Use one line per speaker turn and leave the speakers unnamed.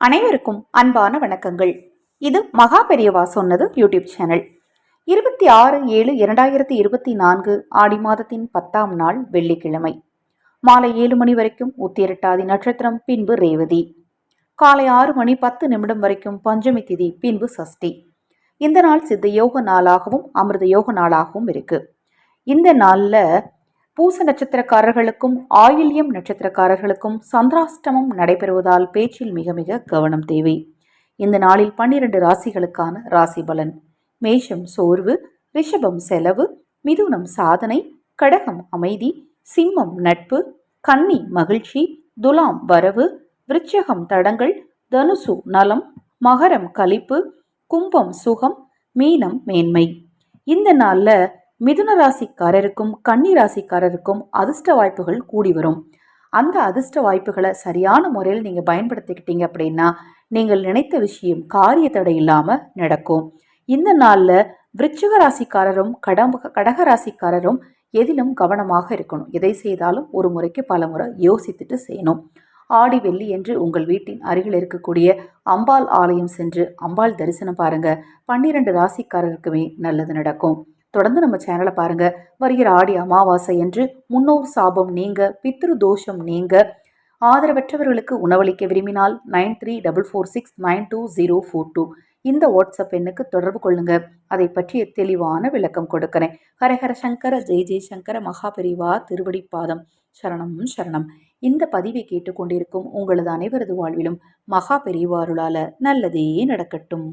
அனைவருக்கும் அன்பான வணக்கங்கள். இது மகா பெரியவா சொன்னது யூடியூப் சேனல். இருபத்தி ஆறு ஏழு இரண்டாயிரத்தி இருபத்தி நான்கு ஆடி மாதத்தின் பத்தாம் நாள் வெள்ளிக்கிழமை. மாலை ஏழு மணி வரைக்கும் உத்திரட்டாதி நட்சத்திரம் பின்பு ரேவதி. காலை ஆறு மணி பத்து நிமிடம் வரைக்கும் பஞ்சமி திதி பின்பு சஷ்டி. இந்த நாள் சித்த யோக நாளாகவும் அமிர்த யோக நாளாகவும் இருக்கு. இந்த நாளில் பூச நட்சத்திரக்காரர்களுக்கும் ஆயில்யம் நட்சத்திரக்காரர்களுக்கும் சந்திராஷ்டமம் நடைபெறுவதால் பேச்சில் மிக மிக கவனம் தேவை. இந்த நாளில் பன்னிரண்டு ராசிகளுக்கான ராசி பலன். மேஷம் சோர்வு ரிஷபம் செலவு மிதுனம் சாதனை கடகம் அமைதி சிம்மம் நட்பு கன்னி மகிழ்ச்சி துலாம் வரவு விருச்சகம் தடங்கள் தனுசு நலம் மகரம் கழிப்பு கும்பம் சுகம் மீனம் மேன்மை. இந்த நாளில் மிதுன ராசிக்காரருக்கும் கன்னி ராசிக்காரருக்கும் அதிர்ஷ்ட வாய்ப்புகள் கூடி வரும். அந்த அதிர்ஷ்ட வாய்ப்புகளை சரியான முறையில் நீங்கள் பயன்படுத்திக்கிட்டீங்க அப்படின்னா நீங்கள் நினைத்த விஷயம் காரிய தடை இல்லாமல் நடக்கும். இந்த நாளில் விருச்சிக ராசிக்காரரும் கடம்ப கடக ராசிக்காரரும் எதிலும் கவனமாக இருக்கணும். எதை செய்தாலும் ஒரு முறைக்கு பல முறை யோசித்துட்டு செய்யணும். ஆடி வெள்ளி என்று உங்கள் வீட்டின் அருகில் இருக்கக்கூடிய அம்பாள் ஆலயம் சென்று அம்பாள் தரிசனம் பாருங்க. பன்னிரண்டு ராசிக்காரருக்குமே நல்லது நடக்கும். தொடர்ந்து நம்ம சேனலை பாருங்க. வருகிற ஆடி அமாவாசை என்று முன்னோர் சாபம் நீங்க பித்ரு தோஷம் நீங்க. ஆதரவற்றவர்களுக்கு உணவளிக்க விரும்பினால் nine three double four six nine two zero four two இந்த வாட்ஸ்அப் எண்ணுக்கு தொடர்பு கொள்ளுங்க. அதை பற்றிய தெளிவான விளக்கம் கொடுக்கிறேன். ஹரஹர சங்கர ஜெய் ஜெய் சங்கர மகாபெரிவா திருவடிப்பாதம் சரணம் சரணம். இந்த பதிவை கேட்டுக்கொண்டிருக்கும் உங்களது அனைவரது வாழ்விலும் மகா பெரியவாருளால நல்லதே நடக்கட்டும்.